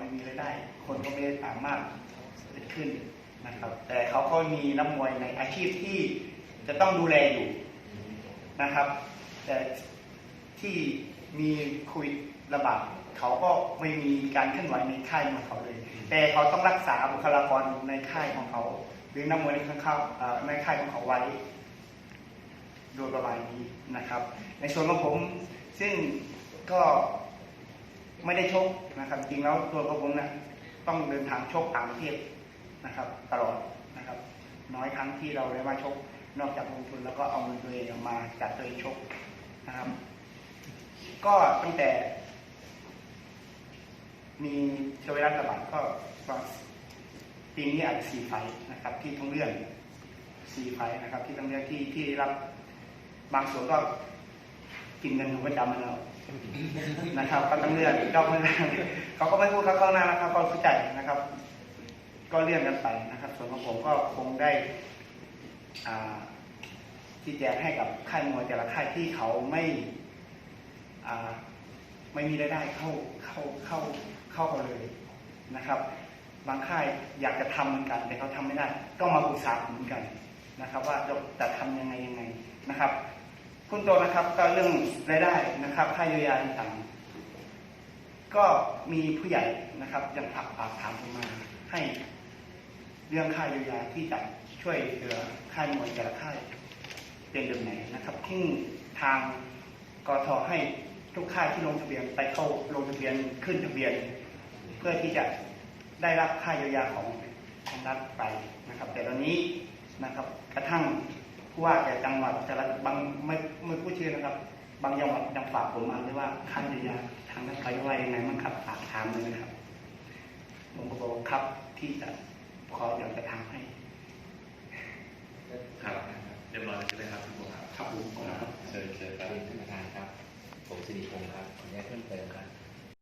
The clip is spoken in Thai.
ไม่มีรายได้ คนก็ไม่ได้สามารถเกิดขึ้นนะครับ แต่เขาก็มีนักมวยในอาชีพที่จะต้องดูแลอยู่นะครับ แต่ที่มีคุยระบาดเขาก็ไม่มีการเคลื่อนไหวในค่ายของเขาเลย แต่เขาต้องรักษาบุคลากรในค่ายของเขา หรือนักมวยในข้างๆในค่ายของเขาไว้ โดยประมาณนี้นะครับ ในส่วนของผมซึ่งก็ ไม่ได้ชกนะครับ จริงแล้วตัวของผมนะต้องเดินทางชกต่างประเทศนะครับ ตลอดนะครับ น้อยครั้งที่เราได้มาชก นอกจากลงทุนแล้วก็เอาเงินตัวเองมาจัดตัวเองชกนะครับ ก็ตั้งแต่ มีเชื้อไวรัสระบาดก็ปีนี้อาจจะสี่ไฟนะครับ ที่ต้องเลื่อนสี่ไฟนะครับ ที่ต้องเลื่อนที่ที่รับบางส่วนก็กินเงินของประจำมาแล้ว นะครับก็ต้องเลื่อนก็ไม่ได้เขาก็ไม่พูดเขาเข้าหน้านะครับก็เข้าใจนะครับ ก็เลื่อนกันไปนะครับ ส่วนของผมก็คงได้อ่าที่แจงให้กับค่ายมวยแต่ละค่ายที่เขาไม่ไม่มีรายได้เข้าเข้าเข้าเข้ามาเลยนะครับ บางค่ายอยากจะทำเหมือนกัน แต่เขาทำไม่ได้ ก็มาปรึกษาผมเหมือนกันนะครับ ว่าจะจะทำยังไงยังไงนะครับ คุณโตนะครับก็เรื่องรายได้นะครับ ค่าเยียวยาต่างก็มีผู้ใหญ่นะครับยังฝากฝากถามผมมาให้เรื่องค่าเยียวยาที่จะช่วยเหลือค่ายมวยแต่ละค่ายเป็นแบบไหนนะครับที่ทางกทให้ทุกค่ายที่ลงทะเบียนไปเข้าลงทะเบียนขึ้นทะเบียน เพื่อที่จะได้รับค่าเยียวยาของทางรัฐไปนะครับ แต่ตอนนี้นะครับกระทั่ง ผู้ว่าแต่จังหวัดแต่ละบางไม่ไม่พูดชื่อนะครับ บางจังหวัดยังฝากผมมาเลยว่าค่าเยียวยาทางรัฐไปว่ายังไงมั้งครับฝากถามเลยนะครับผมก็บอกว่าครับที่จะขออยากจะทำให้ ครับเรียบร้อยแล้วใช่ไหมครับพี่บัวครับครับผมเชิญเชิญครับเรียนท่านประธานครับ ผมสิริพงศ์ครับขออนุญาตเพิ่มเติมครับ